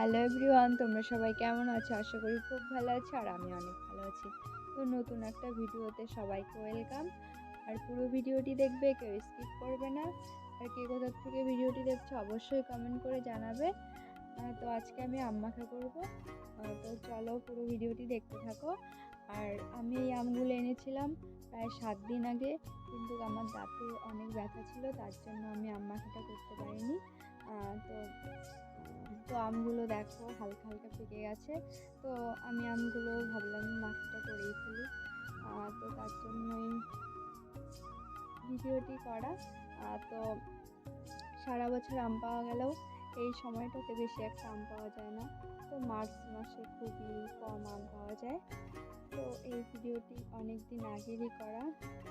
Hello everyone তোমরা সবাই কেমন আছো? আশা করি খুব ভালো আছো আর আমি অনেক ভালো আছি। তো নতুন একটা ভিডিওতে সবাইকে ওয়েলকাম আর পুরো ভিডিওটি দেখবে, কেউ স্কিপ করবে না। আর কে কোথার থেকে ভিডিওটি দেখছ, অবশ্যই কমেন্ট করে জানাবে। তো আজকে আমি আম্মাখা করব। তো চলো পুরো ভিডিওটি দেখতে থাকো। আর আমি এই আমগুলো এনেছিলাম প্রায় সাত দিন আগে, কিন্তু আমার দাঁতে অনেক ব্যথা ছিল, তার জন্য আমি আম্মাখাটা করতে পারিনি। তো তো আমগুলো দেখো, হালকা হালকা পেকে গেছে। তো আমি আমগুলো ভাবলাম মাছটা করেই ফেলি। তো তার জন্যই ভিডিওটি করা। তো সারা বছর আম পাওয়া গেলেও এই সময়টাতে বেশি একটা আম পাওয়া যায় না। তো মার্চ মাসে খুবই কম আম পাওয়া যায়। তো এই ভিডিওটি অনেক দিন আগেরই করা,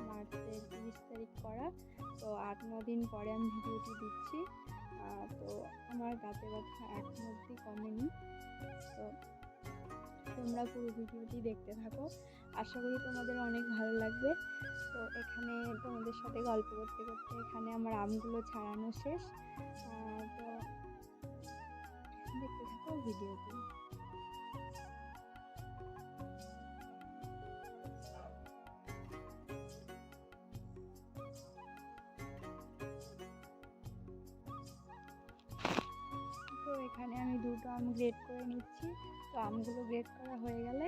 মার্চের তিরিশ তারিখ করা। তো আট, ন দিন পরে আমি ভিডিওটি দিচ্ছি। তো আমার দাঁতে ব্যথা এখন অবধি কমেনি। তো তোমরা পুরো ভিডিওটি দেখতে থাকো। আশা করি তোমাদের অনেক ভালো লাগবে। তো এখানে তোমাদের সাথে গল্প করতে করতে এখানে আমার আমগুলো ছাড়ানো শেষ। তো দেখতে থাকো ভিডিওটি। এখানে আমি দুটো আম গ্রেড করে নিচ্ছি। তো আমগুলো গ্রেড করা হয়ে গেলে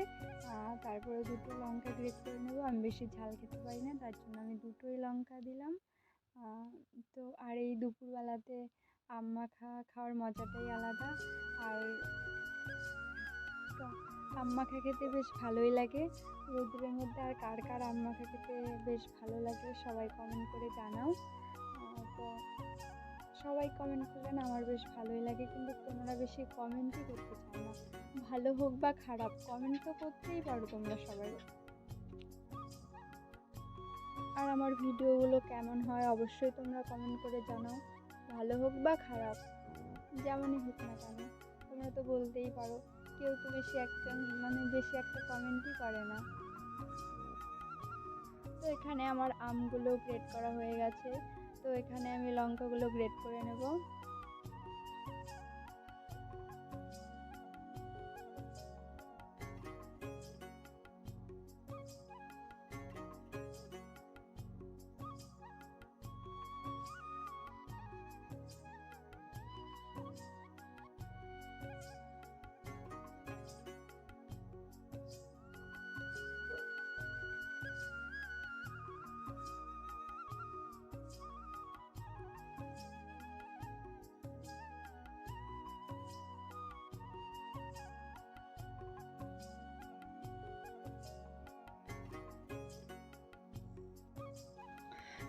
তারপরে দুটো লঙ্কা গ্রেড করে নেব। আমি বেশি ঝাল খেতে পারি না, তার জন্য আমি দুটোই লঙ্কা দিলাম। তো আর এই দুপুরবেলাতে আম মাখা খাওয়ার মজাটাই আলাদা। আর আম মাখা খেতে বেশ ভালোই লাগে। রোদ্রের মধ্যে আর কার কার আম মাখা খেতে বেশ ভালো লাগে, সবাই কমেন্ট করে জানাও। সবাই কমেন্ট করলেন আমার বেশ ভালোই লাগে। কিন্তু তোমরা বেশি কমেন্টই করতে চাও না। ভালো হোক বা খারাপ কমেন্ট তো করতেই পারো তোমরা সবাই। আর আমার ভিডিওগুলো কেমন হয় অবশ্যই তোমরা কমেন্ট করে জানাও। ভালো হোক বা খারাপ, যেমনই হোক না কেন, তোমরা তো বলতেই পারো। কেউ তো বেশি একটা মানে বেশি একটা কমেন্টই করে না। তো এখানে আমার আমগুলো গ্রেড করা হয়ে গেছে। তো এখানে আমি লঙ্কাগুলো গ্রেড করে নেব।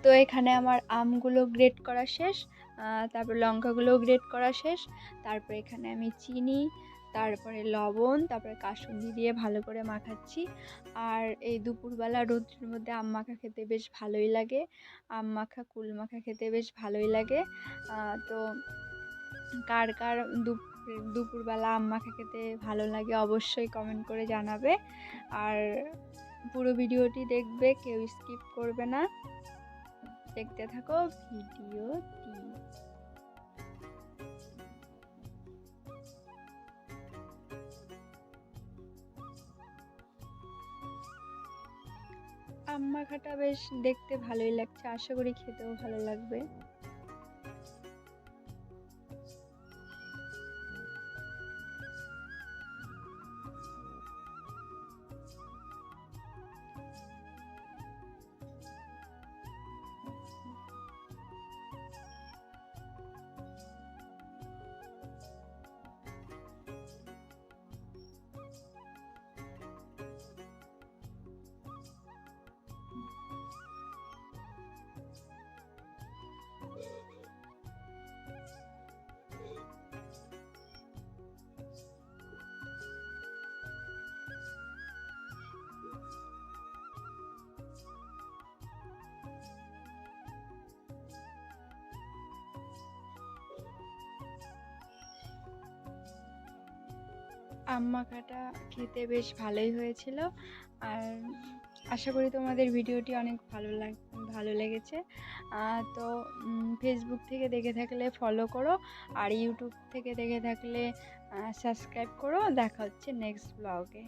তো এখানে আমার আমগুলো গ্রেড করা শেষ তারপর লঙ্কাগুলোও গ্রেড করা শেষ, তারপর এখানে আমি চিনি, তারপরে লবণ, তারপরে কাসুন্দি দিয়ে ভালো করে মাখাচ্ছি। আর এই দুপুরবেলা রোদ্রের মধ্যে আম মাখা খেতে বেশ ভালোই লাগে, আম মাখা, কুল মাখা খেতে বেশ ভালোই লাগে। তো কার কার দুপুর দুপুরবেলা আম মাখা খেতে ভালো লাগে অবশ্যই কমেন্ট করে জানাবে। আর পুরো ভিডিওটি দেখবে, কেউ স্কিপ করবে না। দেখতে থাকো ভিডিও আম্মা খাটা বেশ দেখতে ভালোই লাগছে আশা করি খেতেও ভালো লাগবে। আম মাখাটা খেতে বেশ ভালোই হয়েছিল। আর আশা করি তোমাদের ভিডিওটি অনেক ভালো লাগ, ভালো লেগেছে। তো ফেসবুক থেকে দেখে থাকলে ফলো করো আর ইউটিউব থেকে দেখে থাকলে সাবস্ক্রাইব করো। দেখা হচ্ছে নেক্সট ব্লগে